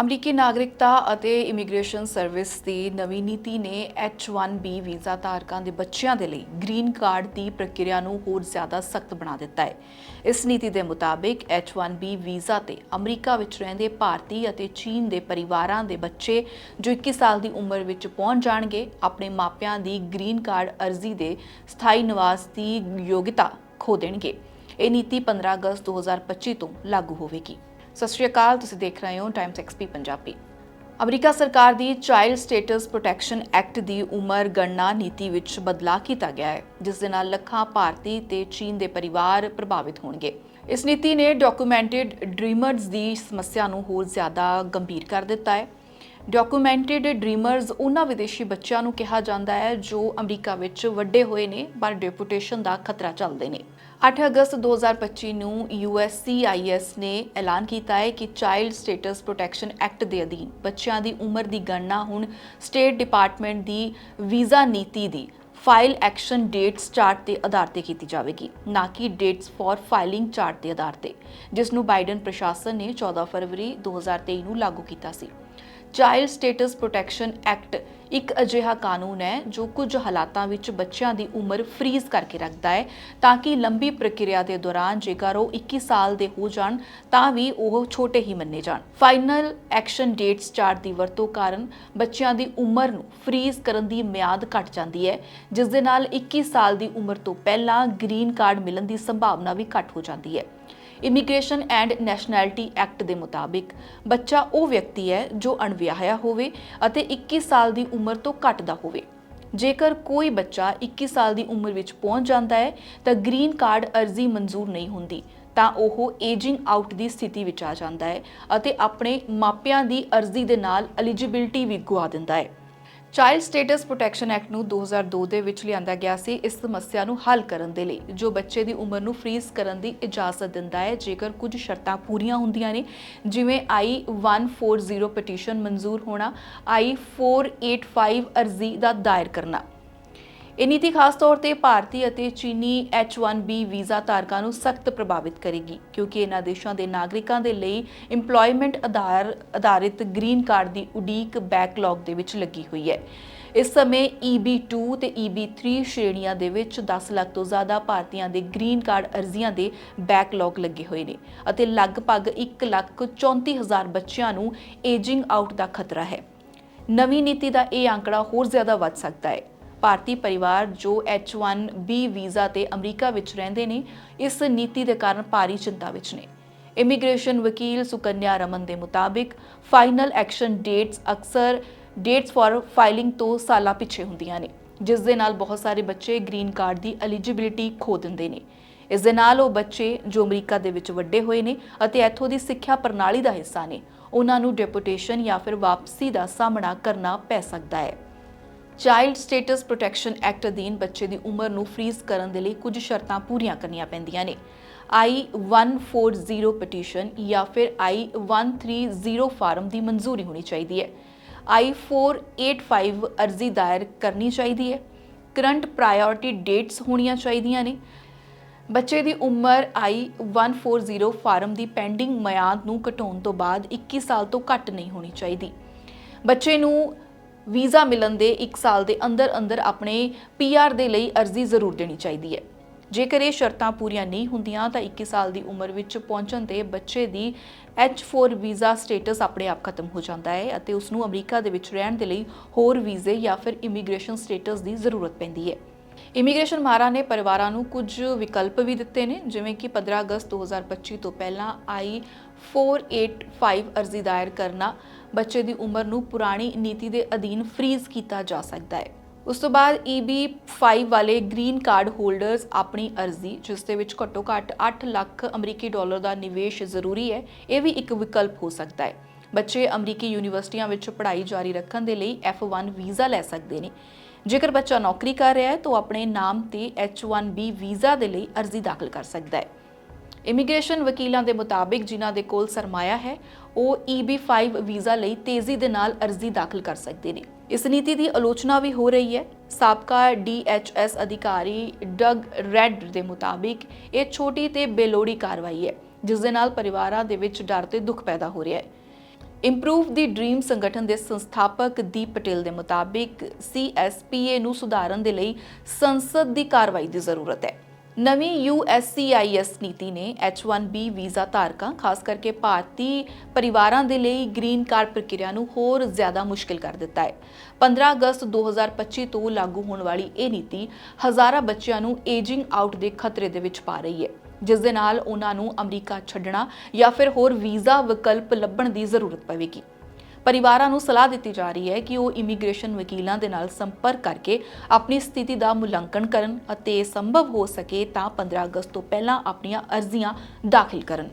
ਅਮਰੀਕੀ ਨਾਗਰਿਕਤਾ ਅਤੇ ਇਮੀਗ੍ਰੇਸ਼ਨ ਸਰਵਿਸ ਦੀ ਨਵੀਂ ਨੀਤੀ ਨੇ H1B ਵੀਜ਼ਾ ਧਾਰਕਾਂ ਦੇ ਬੱਚਿਆਂ ਦੇ ਲਈ ਗ੍ਰੀਨ ਕਾਰਡ ਦੀ ਪ੍ਰਕਿਰਿਆ ਨੂੰ ਹੋਰ ਜ਼ਿਆਦਾ ਸਖਤ ਬਣਾ ਦਿੱਤਾ ਹੈ। ਇਸ ਨੀਤੀ ਦੇ ਮੁਤਾਬਿਕ H1B ਵੀਜ਼ਾ ਤੇ ਅਮਰੀਕਾ ਵਿੱਚ ਰਹਿੰਦੇ ਭਾਰਤੀ ਅਤੇ ਚੀਨ ਦੇ ਪਰਿਵਾਰਾਂ ਦੇ ਬੱਚੇ ਜੋ 21 ਸਾਲ ਦੀ ਉਮਰ ਵਿੱਚ ਪਹੁੰਚ ਜਾਣਗੇ, ਆਪਣੇ ਮਾਪਿਆਂ ਦੀ ਗ੍ਰੀਨ ਕਾਰਡ ਅਰਜ਼ੀ ਦੇ ਸਥਾਈ ਨਿਵਾਸ ਦੀ ਯੋਗਤਾ ਖੋ ਦੇਣਗੇ। ਇਹ ਨੀਤੀ 15 ਅਗਸਤ 2025 ਤੋਂ ਲਾਗੂ ਹੋਵੇਗੀ। ਸਤਿ ਸ਼੍ਰੀ ਅਕਾਲ, ਤੁਸੀਂ ਦੇਖ ਰਹੇ ਹੋ ਟਾਈਮਸ ਐਕਸਪੀ ਪੰਜਾਬੀ। ਅਮਰੀਕਾ ਸਰਕਾਰ ਦੀ ਚਾਈਲਡ ਸਟੇਟਸ ਪ੍ਰੋਟੈਕਸ਼ਨ ਐਕਟ ਦੀ ਉਮਰ ਗਣਨਾ ਨੀਤੀ ਵਿੱਚ ਬਦਲਾਅ ਕੀਤਾ ਗਿਆ ਹੈ, ਜਿਸ ਦੇ ਨਾਲ ਲੱਖਾਂ ਭਾਰਤੀ ਤੇ ਚੀਨ ਦੇ ਪਰਿਵਾਰ ਪ੍ਰਭਾਵਿਤ ਹੋਣਗੇ। ਇਸ ਨੀਤੀ ਨੇ ਡਾਕੂਮੈਂਟਡ ਡ੍ਰੀਮਰਜ਼ ਦੀ ਸਮੱਸਿਆ ਨੂੰ ਹੋਰ ਜ਼ਿਆਦਾ ਗੰਭੀਰ ਕਰ ਦਿੱਤਾ ਹੈ। ਡਾਕੂਮੈਂਟਡ ਡ੍ਰੀਮਰਜ਼ ਉਹਨਾਂ ਵਿਦੇਸ਼ੀ ਬੱਚਿਆਂ ਨੂੰ ਕਿਹਾ ਜਾਂਦਾ ਹੈ, ਜੋ ਅਮਰੀਕਾ ਵਿੱਚ ਵੱਡੇ ਹੋਏ ਨੇ, ਪਰ ਡਿਪੂਟੇਸ਼ਨ ਦਾ ਖਤਰਾ ਚੱਲਦੇ ਨੇ। 8 ਅਗਸਤ 2025 ਨੂੰ USCIS ਨੇ ਐਲਾਨ ਕੀਤਾ ਹੈ ਕਿ ਚਾਈਲਡ ਸਟੇਟਸ ਪ੍ਰੋਟੈਕਸ਼ਨ ਐਕਟ ਦੇ ਅਧੀਨ ਬੱਚਿਆਂ ਦੀ ਉਮਰ ਦੀ ਗਣਨਾ ਹੁਣ ਸਟੇਟ ਡਿਪਾਰਟਮੈਂਟ ਦੀ ਵੀਜ਼ਾ ਨੀਤੀ ਦੀ ਫਾਈਲ ਐਕਸ਼ਨ ਡੇਟਸ ਚਾਰਟ ਦੇ ਆਧਾਰ ਤੇ ਕੀਤੀ ਜਾਵੇਗੀ, ਨਾ ਕਿ ਡੇਟਸ ਫॉर ਫਾਈਲਿੰਗ ਚਾਰਟ ਦੇ ਆਧਾਰ ਤੇ, ਜਿਸ ਨੂੰ ਬਾਈਡਨ ਪ੍ਰਸ਼ਾਸਨ ਨੇ 14 ਫਰਵਰੀ 2023 ਨੂੰ ਲਾਗੂ ਕੀਤਾ ਸੀ। ਚਾਈਲਡ ਸਟੇਟਸ ਪ੍ਰੋਟੈਕਸ਼ਨ ਐਕਟ ਇੱਕ ਅਜਿਹਾ ਕਾਨੂੰਨ ਹੈ ਜੋ ਕੁਝ ਹਾਲਾਤਾਂ ਵਿੱਚ ਬੱਚਿਆਂ ਦੀ ਉਮਰ ਫ੍ਰੀਜ਼ ਕਰਕੇ ਰੱਖਦਾ ਹੈ ਤਾਂ ਕਿ ਲੰਬੀ ਪ੍ਰਕਿਰਿਆ ਦੇ ਦੌਰਾਨ ਜੇਕਰ ਉਹ 21 ਸਾਲ ਦੇ ਹੋ ਜਾਣ ਤਾਂ ਵੀ ਉਹ ਛੋਟੇ ਹੀ ਮੰਨੇ ਜਾਣ। ਫਾਈਨਲ ਐਕਸ਼ਨ ਡੇਟਸ ਚਾਰਟ ਦੀ ਵਰਤੋਂ ਕਾਰਨ ਬੱਚਿਆਂ ਦੀ ਉਮਰ ਨੂੰ ਫ੍ਰੀਜ਼ ਕਰਨ ਦੀ ਮਿਆਦ ਘਟ ਜਾਂਦੀ ਹੈ, ਜਿਸ ਦੇ ਨਾਲ 21 ਸਾਲ ਦੀ ਉਮਰ ਤੋਂ ਪਹਿਲਾਂ ਗ੍ਰੀਨ ਕਾਰਡ ਮਿਲਣ ਦੀ ਸੰਭਾਵਨਾ ਵੀ ਘਟ ਹੋ ਜਾਂਦੀ ਹੈ। ਇਮੀਗ੍ਰੇਸ਼ਨ ਐਂਡ ਨੈਸ਼ਨੈਲਿਟੀ ਐਕਟ ਦੇ ਮੁਤਾਬਿਕ ਬੱਚਾ ਉਹ ਵਿਅਕਤੀ ਹੈ ਜੋ ਅਣਵਿਆਹਿਆ ਹੋਵੇ ਅਤੇ 21 ਸਾਲ ਦੀ ਉਮਰ ਤੋਂ ਘੱਟ ਦਾ ਹੋਵੇ। ਜੇਕਰ ਕੋਈ ਬੱਚਾ 21 ਸਾਲ ਦੀ ਉਮਰ ਵਿੱਚ ਪਹੁੰਚ ਜਾਂਦਾ ਹੈ, ਤਾਂ ਗ੍ਰੀਨ ਕਾਰਡ ਅਰਜ਼ੀ ਮਨਜ਼ੂਰ ਨਹੀਂ ਹੁੰਦੀ, ਤਾਂ ਉਹ ਏਜਿੰਗ ਆਊਟ ਦੀ ਸਥਿਤੀ ਵਿੱਚ ਆ ਜਾਂਦਾ ਹੈ ਅਤੇ ਆਪਣੇ ਮਾਪਿਆਂ ਦੀ ਅਰਜ਼ੀ ਦੇ ਨਾਲ ਐਲੀਜੀਬਿਲਟੀ ਵੀ ਗੁਆ ਦਿੰਦਾ ਹੈ। ਚਾਈਲਡ ਸਟੇਟਸ ਪ੍ਰੋਟੈਕਸ਼ਨ ਐਕਟ ਨੂੰ 2002 ਦੇ ਵਿੱਚ ਲਿਆਂਦਾ ਗਿਆ ਸੀ, ਇਸ ਸਮੱਸਿਆ ਨੂੰ ਹੱਲ ਕਰਨ ਦੇ ਲਈ, ਜੋ ਬੱਚੇ ਦੀ ਉਮਰ ਨੂੰ ਫ੍ਰੀਜ਼ ਕਰਨ ਦੀ ਇਜਾਜ਼ਤ ਦਿੰਦਾ ਹੈ। ਜੇਕਰ ਕੁਝ ਸ਼ਰਤਾਂ ਪੂਰੀਆਂ ਹੁੰਦੀਆਂ ਨੇ, ਜਿਵੇਂ I140 ਪਟੀਸ਼ਨ ਮਨਜ਼ੂਰ ਹੋਣਾ I485 ਅਰਜ਼ੀ ਦਾ ਦਾਇਰ ਕਰਨਾ ਇਹ ਨੀਤੀ ਖਾਸ ਤੌਰ ਤੇ ਭਾਰਤੀ ਅਤੇ ਚੀਨੀ H1B ਵੀਜ਼ਾ ਧਾਰਕਾਂ ਨੂੰ ਸਖਤ ਪ੍ਰਭਾਵਿਤ ਕਰੇਗੀ, ਕਿਉਂਕਿ ਇਹਨਾਂ ਦੇਸ਼ਾਂ ਦੇ ਨਾਗਰਿਕਾਂ ਦੇ ਲਈ EMPLOYMENT ਆਧਾਰ ਆਧਾਰਿਤ ਗ੍ਰੀਨ ਕਾਰਡ ਦੀ ਉਡੀਕ ਬੈਕਲੌਗ ਦੇ ਵਿੱਚ ਲੱਗੀ ਹੋਈ ਹੈ। ਇਸ ਸਮੇਂ EB2 ਤੇ EB3 ਸ਼੍ਰੇਣੀਆਂ ਦੇ ਵਿੱਚ 10 ਲੱਖ ਤੋਂ ਜ਼ਿਆਦਾ ਭਾਰਤੀਆਂ ਦੇ ਗ੍ਰੀਨ ਕਾਰਡ ਅਰਜ਼ੀਆਂ ਦੇ ਬੈਕਲੌਗ ਲੱਗੇ ਹੋਏ ਨੇ ਅਤੇ ਲਗਭਗ 1 ਲੱਖ 34 ਹਜ਼ਾਰ ਬੱਚਿਆਂ ਨੂੰ ਏਜਿੰਗ ਆਊਟ ਦਾ ਖਤਰਾ ਹੈ। ਨਵੀਂ ਨੀਤੀ ਦਾ ਇਹ ਅੰਕੜਾ ਹੋਰ ਜ਼ਿਆਦਾ ਵੱਧ ਸਕਦਾ ਹੈ। ਭਾਰਤੀ ਪਰਿਵਾਰ ਜੋ H1B ਵੀਜ਼ਾ ਤੇ ਅਮਰੀਕਾ ਵਿੱਚ ਰਹਿੰਦੇ ਨੇ, ਇਸ ਨੀਤੀ ਦੇ ਕਾਰਨ ਭਾਰੀ ਚਿੰਤਾ ਵਿੱਚ ਨੇ। ਇਮੀਗ੍ਰੇਸ਼ਨ ਵਕੀਲ ਸੁਕੰਨਿਆ ਰਮਨ ਦੇ ਮੁਤਾਬਿਕ ਫਾਈਨਲ ਐਕਸ਼ਨ ਡੇਟਸ ਅਕਸਰ ਡੇਟਸ ਫਾਰ ਫਾਈਲਿੰਗ ਤੋਂ ਸਾਲਾਂ ਪਿੱਛੇ ਹੁੰਦੀਆਂ ਨੇ, ਜਿਸ ਦੇ ਨਾਲ ਬਹੁਤ ਸਾਰੇ ਬੱਚੇ ਗ੍ਰੀਨ ਕਾਰਡ ਦੀ ਐਲੀਜੀਬਿਲਿਟੀ ਖੋ ਦਿੰਦੇ ਨੇ। ਇਸ ਦੇ ਨਾਲ ਉਹ ਬੱਚੇ ਜੋ ਅਮਰੀਕਾ ਦੇ ਵਿੱਚ ਵੱਡੇ ਹੋਏ ਨੇ ਅਤੇ ਇੱਥੋਂ ਦੀ ਸਿੱਖਿਆ ਪ੍ਰਣਾਲੀ ਦਾ ਹਿੱਸਾ ਨੇ, ਉਹਨਾਂ ਨੂੰ ਡਿਪੂਟੇਸ਼ਨ ਜਾਂ ਫਿਰ ਵਾਪਸੀ ਦਾ ਸਾਹਮਣਾ ਕਰਨਾ ਪੈ ਸਕਦਾ ਹੈ। ਚਾਈਲਡ ਸਟੇਟਸ ਪ੍ਰੋਟੈਕਸ਼ਨ ਐਕਟ ਅਧੀਨ ਬੱਚੇ ਦੀ ਉਮਰ ਨੂੰ ਫ੍ਰੀਜ਼ ਕਰਨ ਦੇ ਲਈ ਕੁਝ ਸ਼ਰਤਾਂ ਪੂਰੀਆਂ ਕਰਨੀਆਂ ਪੈਂਦੀਆਂ ਨੇ। I140 ਪਟੀਸ਼ਨ ਜਾਂ ਫਿਰ I130 ਫਾਰਮ ਦੀ ਮਨਜ਼ੂਰੀ ਹੋਣੀ ਚਾਹੀਦੀ ਹੈ। I485 ਅਰਜ਼ੀ ਦਾਇਰ ਕਰਨੀ ਚਾਹੀਦੀ ਹੈ। ਕਰੰਟ ਪ੍ਰਾਇੋਰਟੀ ਡੇਟਸ ਹੋਣੀਆਂ ਚਾਹੀਦੀਆਂ ਨੇ। ਬੱਚੇ ਦੀ ਉਮਰ I140 ਫਾਰਮ ਦੀ ਪੈਂਡਿੰਗ ਮਿਆਦ ਨੂੰ ਘਟਾਉਣ ਤੋਂ ਬਾਅਦ 21 ਸਾਲ ਤੋਂ ਘੱਟ ਨਹੀਂ ਹੋਣੀ ਚਾਹੀਦੀ। ਬੱਚੇ ਨੂੰ ਵੀਜ਼ਾ ਮਿਲਣ ਦੇ 1 ਸਾਲ ਦੇ ਅੰਦਰ ਅੰਦਰ ਆਪਣੇ ਪੀਆਰ ਦੇ ਲਈ ਅਰਜ਼ੀ ਜ਼ਰੂਰ ਦੇਣੀ ਚਾਹੀਦੀ ਹੈ। ਜੇਕਰ ਇਹ ਸ਼ਰਤਾਂ ਪੂਰੀਆਂ ਨਹੀਂ ਹੁੰਦੀਆਂ ਤਾਂ 21 ਸਾਲ ਦੀ ਉਮਰ ਵਿੱਚ ਪਹੁੰਚਣ ਤੇ ਬੱਚੇ ਦੀ H4 ਵੀਜ਼ਾ ਸਟੇਟਸ ਆਪਣੇ ਆਪ ਖਤਮ ਹੋ ਜਾਂਦਾ ਹੈ ਅਤੇ ਉਸ ਨੂੰ ਅਮਰੀਕਾ ਦੇ ਵਿੱਚ ਰਹਿਣ ਦੇ ਲਈ ਹੋਰ ਵੀਜ਼ੇ ਜਾਂ ਫਿਰ ਇਮੀਗ੍ਰੇਸ਼ਨ ਸਟੇਟਸ ਦੀ ਜ਼ਰੂਰਤ ਪੈਂਦੀ ਹੈ। ਇਮੀਗ੍ਰੇਸ਼ਨ ਮਾਹਰਾਂ ਨੇ ਪਰਿਵਾਰਾਂ ਨੂੰ ਕੁਝ ਵਿਕਲਪ ਵੀ ਦਿੱਤੇ ਨੇ, ਜਿਵੇਂ ਕਿ 15 ਅਗਸਤ 2025 ਤੋਂ ਪਹਿਲਾਂ I485 ਅਰਜ਼ੀ ਦਾਇਰ ਕਰਨਾ ਬੱਚੇ ਦੀ ਉਮਰ ਨੂੰ ਪੁਰਾਣੀ ਨੀਤੀ ਦੇ ਅਧੀਨ ਫ੍ਰੀਜ਼ ਕੀਤਾ ਜਾ ਸਕਦਾ ਹੈ। ਉਸ ਤੋਂ ਬਾਅਦ EB5 ਵਾਲੇ ਗ੍ਰੀਨ ਕਾਰਡ ਹੋਲਡਰਸ ਆਪਣੀ ਅਰਜ਼ੀ, ਜਿਸ ਦੇ ਵਿੱਚ ਘੱਟੋ ਘੱਟ 8 ਲੱਖ ਅਮਰੀਕੀ ਡਾਲਰ ਦਾ ਨਿਵੇਸ਼ ਜ਼ਰੂਰੀ ਹੈ, ਇਹ ਵੀ ਇੱਕ ਵਿਕਲਪ ਹੋ ਸਕਦਾ ਹੈ। ਬੱਚੇ ਅਮਰੀਕੀ ਯੂਨੀਵਰਸਿਟੀਆਂ ਵਿੱਚ ਪੜ੍ਹਾਈ ਜਾਰੀ ਰੱਖਣ ਦੇ ਲਈ F1 ਵੀਜ਼ਾ ਲੈ ਸਕਦੇ ਨੇ। ਜੇਕਰ ਬੱਚਾ ਨੌਕਰੀ ਕਰ ਰਿਹਾ ਹੈ, ਤਾਂ ਉਹ ਆਪਣੇ ਨਾਮ ਤੇ H1B ਵੀਜ਼ਾ ਦੇ ਲਈ ਅਰਜ਼ੀ ਦਾਖਲ ਕਰ ਸਕਦਾ ਹੈ। ਇਮੀਗ੍ਰੇਸ਼ਨ ਵਕੀਲਾਂ ਦੇ ਮੁਤਾਬਿਕ ਜਿਨ੍ਹਾਂ ਦੇ ਕੋਲ ਸਰਮਾਇਆ ਹੈ, ਉਹ EB5 ਵੀਜ਼ਾ ਲਈ ਤੇਜ਼ੀ ਦੇ ਨਾਲ ਅਰਜ਼ੀ ਦਾਖਲ ਕਰ ਸਕਦੇ ਨੇ। ਇਸ ਨੀਤੀ ਦੀ ਆਲੋਚਨਾ ਵੀ ਹੋ ਰਹੀ ਹੈ। ਸਾਬਕਾ DHS ਅਧਿਕਾਰੀ ਡਗ ਰੈਡ ਦੇ ਮੁਤਾਬਿਕ ਇਹ ਛੋਟੀ ਤੇ ਬੇਲੋੜੀ ਕਾਰਵਾਈ ਹੈ, ਜਿਸ ਦੇ ਨਾਲ ਪਰਿਵਾਰਾਂ ਦੇ ਵਿੱਚ ਡਰ ਤੇ ਦੁੱਖ ਪੈਦਾ ਹੋ ਰਿਹਾ ਹੈ। ਇੰਪਰੂਵ ਦੀ ਡ੍ਰੀਮ ਸੰਗਠਨ ਦੇ ਸੰਸਥਾਪਕ ਦੀਪ ਪਟੇਲ ਦੇ ਮੁਤਾਬਿਕ CSPA ਨੂੰ ਸੁਧਾਰਨ ਦੇ ਲਈ ਸੰਸਦ ਦੀ ਕਾਰਵਾਈ ਦੀ ਜ਼ਰੂਰਤ ਹੈ। ਨਵੀਂ USCIS ਨੀਤੀ ਨੇ H1B ਵੀਜ਼ਾ ਧਾਰਕਾਂ, ਖਾਸ ਕਰਕੇ ਭਾਰਤੀ ਪਰਿਵਾਰਾਂ ਦੇ ਲਈ ਗ੍ਰੀਨ ਕਾਰਡ ਪ੍ਰਕਿਰਿਆ ਨੂੰ ਹੋਰ ਜ਼ਿਆਦਾ ਮੁਸ਼ਕਿਲ ਕਰ ਦਿੱਤਾ ਹੈ। 15 ਅਗਸਤ 2025 ਤੋਂ ਲਾਗੂ ਹੋਣ ਵਾਲੀ ਇਹ ਨੀਤੀ ਹਜ਼ਾਰਾਂ ਬੱਚਿਆਂ ਨੂੰ ਏਜਿੰਗ ਆਊਟ ਦੇ ਖਤਰੇ ਦੇ ਵਿੱਚ ਪਾ ਰਹੀ ਹੈ। ਜਿਸ ਦੇ ਨਾਲ ਉਹਨਾਂ ਨੂੰ ਅਮਰੀਕਾ ਛੱਡਣਾ ਜਾਂ ਫਿਰ ਹੋਰ ਵੀਜ਼ਾ ਵਿਕਲਪ ਲੱਭਣ ਦੀ ਜ਼ਰੂਰਤ ਪਵੇਗੀ। ਪਰਿਵਾਰਾਂ ਨੂੰ ਸਲਾਹ ਦਿੱਤੀ ਜਾ ਰਹੀ ਹੈ ਕਿ ਉਹ ਇਮੀਗ੍ਰੇਸ਼ਨ ਵਕੀਲਾਂ ਦੇ ਨਾਲ ਸੰਪਰਕ ਕਰਕੇ ਆਪਣੀ ਸਥਿਤੀ ਦਾ ਮੁਲਾਂਕਣ ਕਰਨ ਅਤੇ ਸੰਭਵ ਹੋ ਸਕੇ ਤਾਂ 15 ਅਗਸਤ ਤੋਂ ਪਹਿਲਾਂ ਆਪਣੀਆਂ ਅਰਜ਼ੀਆਂ ਦਾਖਲ ਕਰਨ।